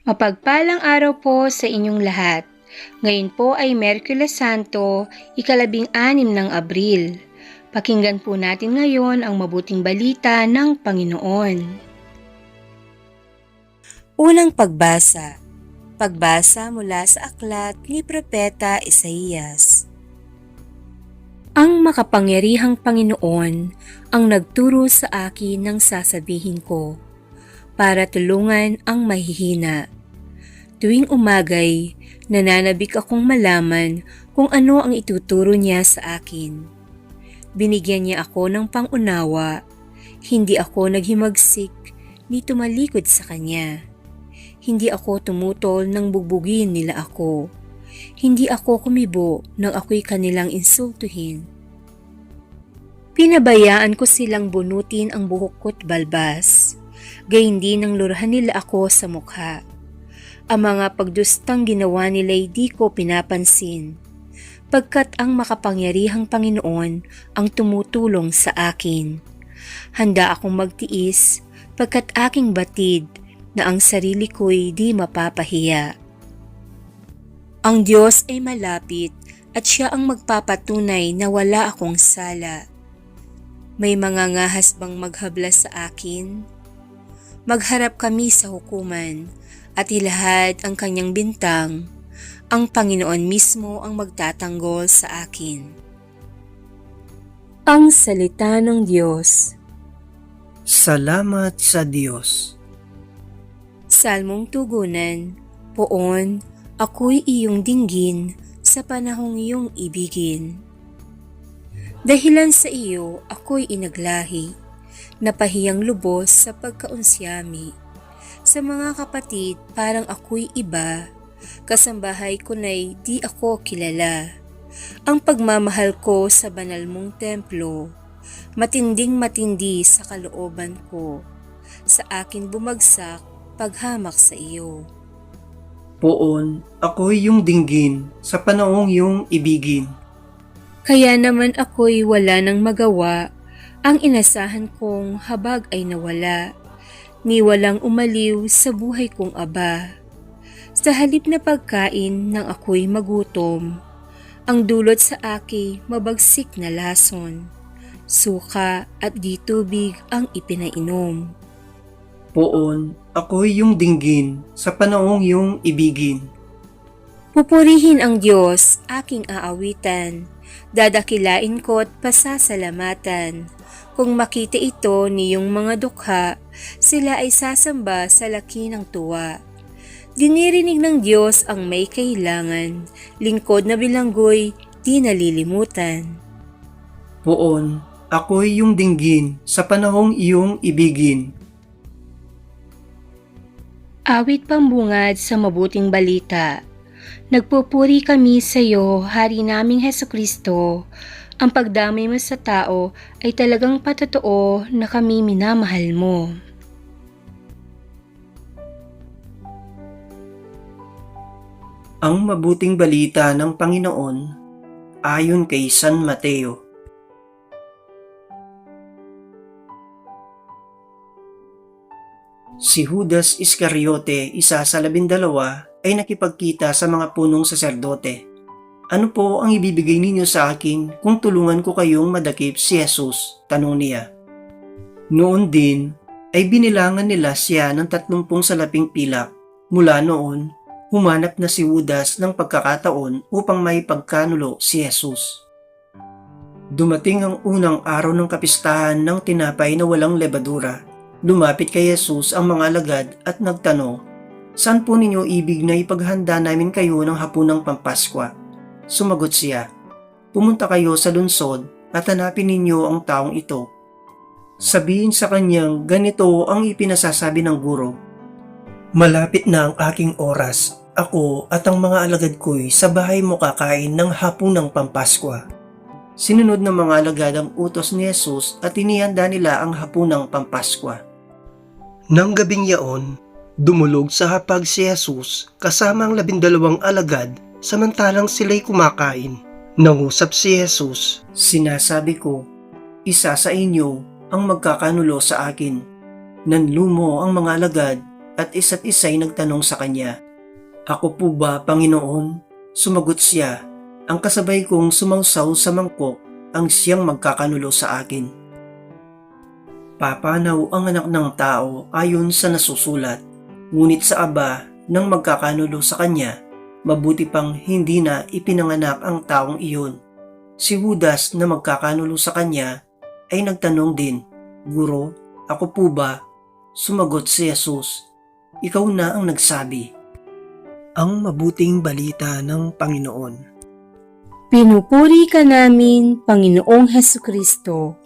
Mapagpalang araw po sa inyong lahat. Ngayon po ay Merkules Santo, ikalabing anim ng Abril. Pakinggan po natin ngayon ang mabuting balita ng Panginoon. Unang pagbasa. Pagbasa mula sa aklat ni Propeta Isaías. Ang makapangyarihang Panginoon ang nagturo sa akin ng sasabihin ko para tulungan ang mahihina. Tuwing umagay, nananabik akong malaman kung ano ang ituturo niya sa akin. Binigyan niya ako ng pangunawa, hindi ako naghimagsik ni tumalikod sa kanya. Hindi ako tumutol nang bugbugin nila ako. Hindi ako kumibo nang ako'y kanilang insultuhin. Pinabayaan ko silang bunutin ang buhok ko't balbas. Gayun din ang lurahan nila ako sa mukha. Ang mga pagdustang ginawa nila'y di ko pinapansin. Pagkat ang makapangyarihang Panginoon ang tumutulong sa akin. Handa akong magtiis pagkat aking batid na ang sarili ko'y di mapapahiya. Ang Diyos ay malapit at siya ang magpapatunay na wala akong sala. May mga ngahas bang maghabla sa akin? Magharap kami sa hukuman at ilahad ang kanyang bintang. Ang Panginoon mismo ang magtatanggol sa akin. Ang Salita ng Diyos Salamat sa Diyos. Salmong Tugunan, Poon, ako'y iyong dinggin sa panahong iyong ibigin. Dahilan sa iyo, ako'y inaglahi, napahiyang lubos sa pagkaunsyami. Sa mga kapatid, parang ako'y iba, kasambahay ko na'y di ako kilala. Ang pagmamahal ko sa banal mong templo, matinding matindi sa kalooban ko, sa akin bumagsak paghamak sa iyo. Poon, ako'y yung dinggin sa panahong yung ibigin. Kaya naman ako'y wala nang magawa, ang inasahan kong habag ay nawala, ni walang umaliw sa buhay kong aba. Sa halip na pagkain nang ako'y magutom, ang dulot sa aki mabagsik na lason, suka at di tubig ang ipinainom. Poon, ako'y yung dinggin sa panahong yung ibigin. Pupurihin ang Diyos, aking aawitan. Dadakilain ko't pasasalamatan. Kung makita ito niyong mga dukha, sila ay sasamba sa laki ng tuwa. Dinirinig ng Diyos ang may kailangan, lingkod na bilanggoy, di nalilimutan. Poon, ako'y yung dinggin sa panahong iyong ibigin. Awit pambungad sa mabuting balita. Nagpupuri kami sa iyo, Hari naming Heso Kristo. Ang pagdamay mo sa tao ay talagang patotoo na kami minamahal mo. Ang mabuting balita ng Panginoon ayon kay San Mateo. Si Judas Iscariote, isa sa labindalawa, ay nakipagkita sa mga punong saserdote. Ano po ang ibibigay ninyo sa akin kung tulungan ko kayong madakip si Jesus? Tanong niya. Noon din ay binilangan nila siya ng tatlumpung salaping pilak. Mula noon, humanap na si Judas ng pagkakataon upang may pagkanulo si Jesus. Dumating ang unang araw ng kapistahan ng tinapay na walang lebadura. Lumapit kay Jesus ang mga alagad at nagtanong, Saan po ninyo ibig na ipaghanda namin kayo ng hapunang pampaskwa? Sumagot siya, Pumunta kayo sa lunsod at hanapin ninyo ang taong ito. Sabihin sa kanyang ganito ang ipinasasabi ng guro. Malapit na ang aking oras. Ako at ang mga alagad ko'y sa bahay mo kakain ng hapunang pampaskwa. Sinunod ng mga alagad ang utos ni Jesus at inihanda nila ang hapunang pampaskwa. Nang gabing yaon, dumulog sa hapag si Jesus kasama ang labindalawang alagad samantalang sila'y kumakain. Nangusap si Jesus, Sinasabi ko, isa sa inyo ang magkakanulo sa akin. Nanlumo ang mga alagad at isa't isa'y nagtanong sa kanya, Ako po ba, Panginoon? Sumagot siya, Ang kasabay kong sumausaw sa mangkok ang siyang magkakanulo sa akin. Papanaw ang anak ng tao ayon sa nasusulat, ngunit sa aba ng magkakanulo sa kanya, mabuti pang hindi na ipinanganak ang taong iyon. Si Judas na magkakanulo sa kanya ay nagtanong din, Guro, ako po ba? Sumagot si Jesus, Ikaw na ang nagsabi. Ang mabuting balita ng Panginoon. Pinupuri ka namin, Panginoong Heso Kristo.